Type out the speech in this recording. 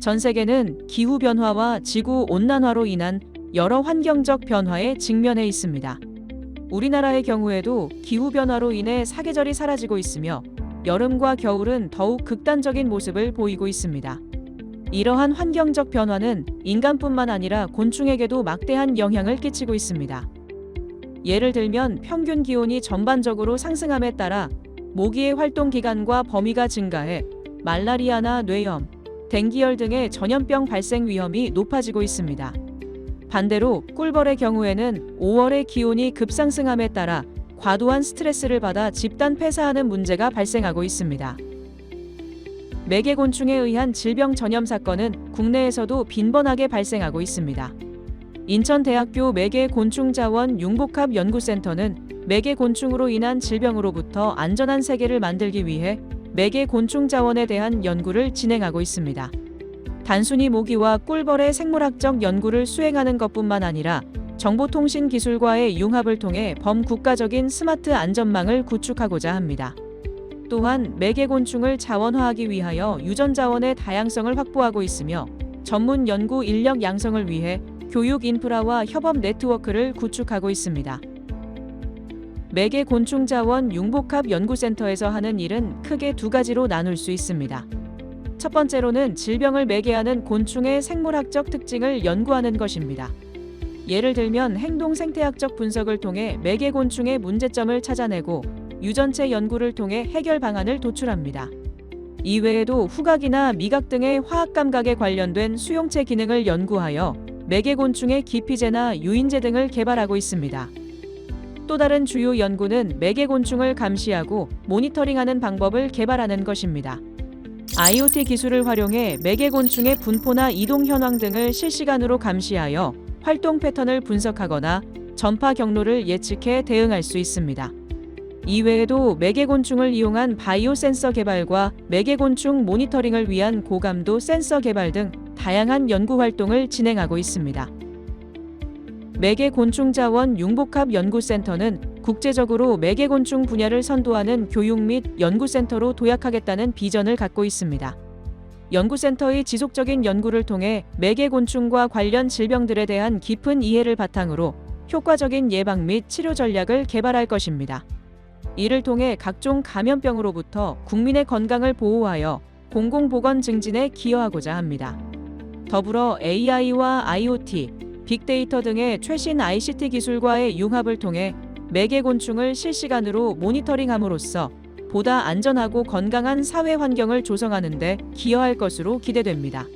전 세계는 기후 변화와 지구 온난화로 인한 여러 환경적 변화에 직면해 있습니다. 우리나라의 경우에도 기후 변화로 인해 사계절이 사라지고 있으며 여름과 겨울은 더욱 극단적인 모습을 보이고 있습니다. 이러한 환경적 변화는 인간뿐만 아니라 곤충에게도 막대한 영향을 끼치고 있습니다. 예를 들면 평균 기온이 전반적으로 상승함에 따라 모기의 활동 기간과 범위가 증가해 말라리아나 뇌염, 댕기열 등의 전염병 발생 위험이 높아지고 있습니다. 반대로 꿀벌의 경우에는 5월의 기온이 급상승함에 따라 과도한 스트레스를 받아 집단 폐사하는 문제가 발생하고 있습니다. 매개곤충에 의한 질병 전염 사건은 국내에서도 빈번하게 발생하고 있습니다. 인천대학교 매개곤충자원 융복합 연구센터는 매개곤충으로 인한 질병으로부터 안전한 세계를 만들기 위해 매개 곤충 자원에 대한 연구를 진행하고 있습니다. 단순히 모기와 꿀벌의 생물학적 연구를 수행하는 것뿐만 아니라 정보통신 기술과의 융합을 통해 범국가적인 스마트 안전망을 구축하고자 합니다. 또한 매개곤충을 자원화하기 위하여 유전자원의 다양성을 확보하고 있으며 전문 연구 인력 양성을 위해 교육 인프라와 협업 네트워크를 구축하고 있습니다. 매개 곤충 자원 융복합 연구센터에서 하는 일은 크게 두 가지로 나눌 수 있습니다. 첫 번째로는 질병을 매개하는 곤충의 생물학적 특징을 연구하는 것입니다. 예를 들면 행동 생태학적 분석을 통해 매개 곤충의 문제점을 찾아내고 유전체 연구를 통해 해결 방안을 도출합니다. 이외에도 후각이나 미각 등의 화학 감각에 관련된 수용체 기능을 연구하여 매개 곤충의 기피제나 유인제 등을 개발하고 있습니다. 또 다른 주요 연구는 매개곤충을 감시하고 모니터링하는 방법을 개발하는 것입니다. IoT 기술을 활용해 매개곤충의 분포나 이동 현황 등을 실시간으로 감시하여 활동 패턴을 분석하거나 전파 경로를 예측해 대응할 수 있습니다. 이외에도 매개곤충을 이용한 바이오 센서 개발과 매개곤충 모니터링을 위한 고감도 센서 개발 등 다양한 연구 활동을 진행하고 있습니다. 매개곤충자원 융복합 연구센터는 국제적으로 매개곤충 분야를 선도하는 교육 및 연구센터로 도약하겠다는 비전을 갖고 있습니다. 연구센터의 지속적인 연구를 통해 매개곤충과 관련 질병들에 대한 깊은 이해를 바탕으로 효과적인 예방 및 치료 전략을 개발할 것입니다. 이를 통해 각종 감염병으로부터 국민의 건강을 보호하여 공공보건 증진에 기여하고자 합니다. 더불어 AI와 IoT, 빅데이터 등의 최신 ICT 기술과의 융합을 통해 매개 곤충을 실시간으로 모니터링함으로써 보다 안전하고 건강한 사회 환경을 조성하는 데 기여할 것으로 기대됩니다.